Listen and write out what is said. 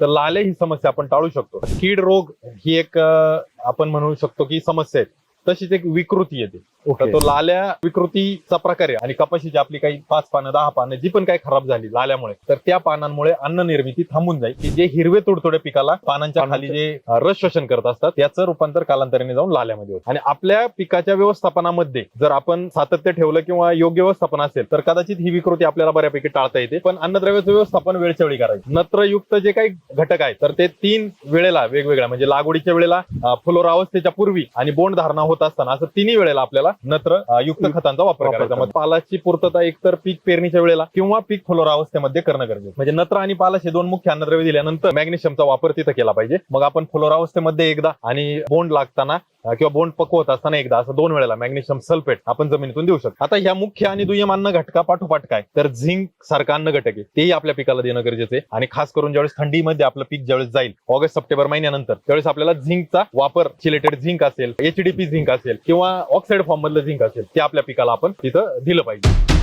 तर लाले ही समस्या आपण टाळू शकतो. कीड रोग ही एक आपण म्हणू शकतो की समस्या आहे. तशीच एक विकृती येते. तर तो लाल्या विकृतीचा प्रकार आहे. आणि कपाशीची आपली काही पाच पानं दहा पानं जी पण काही खराब झाली लाल्यामुळे तर त्या पानांमुळे अन्न निर्मिती थांबून जाईल. की जे हिरवे तुडतुडे पिकाला पानांच्या खाली जे रस शोषण करत असतात त्याचं रूपांतर कालांतराने जाऊन लाल्यामध्ये होतं. आणि आपल्या पिकाच्या व्यवस्थापनामध्ये जर आपण सातत्य ठेवलं किंवा योग्य व्यवस्थापन असेल तर कदाचित ही विकृती आपल्याला बऱ्यापैकी टाळता येते. पण अन्नद्रव्याचं व्यवस्थापन वेळच्या वेळी करायचं. नत्रयुक्त जे काही घटक आहेत तर ते तीन वेळेला वेगवेगळ्या म्हणजे लागवडीच्या वेळेला अं, फुलोरा अवस्थेच्या पूर्वी आणि बोंड धारणा होत असताना असं तिन्ही वेळेला आपल्याला नत्र अं, युक्त खतांचा वापर करायचा. मग करायचा. पालाची पूर्तता एकतर पीक पेरणीच्या वेळेला किंवा पीक फुलोरा अवस्थेमध्ये करणं गरजेचं म्हणजे नत्र आणि पालाश हे दोन मुख्य अन्नद्रव्य दिल्यानंतर मॅग्नेशियमचा वापर तिथं केला पाहिजे. मग आपण फुलोरा अवस्थेमध्ये एकदा आणि बोंड लागताना किंवा बोंड पकवत असताना एकदा असं दोन वेळेला मॅग्नेशियम सल्फेट आपण जमिनीतून देऊ शकतो. आता ह्या मुख्य आणि दुय्यम अन्न घटका पाठोपाठ काय? तर झिंक सारखा अन्न घटक आहे. तेही आपल्या पिकाला देणं गरजेचं आहे. आणि खास करून ज्यावेळेस थंडीमध्ये आपलं पीक ज्यावेळेस जाईल ऑगस्ट सप्टेंबर महिन्यानंतर त्यावेळेस आपल्याला झिंकचा वापर चिलेटेड झिंक असेल एचडीपी झिंक असेल किंवा ऑक्साईड फॉर्म मधलं झिंक असेल ते आपल्या पिकाला आपण तिथं दिलं पाहिजे.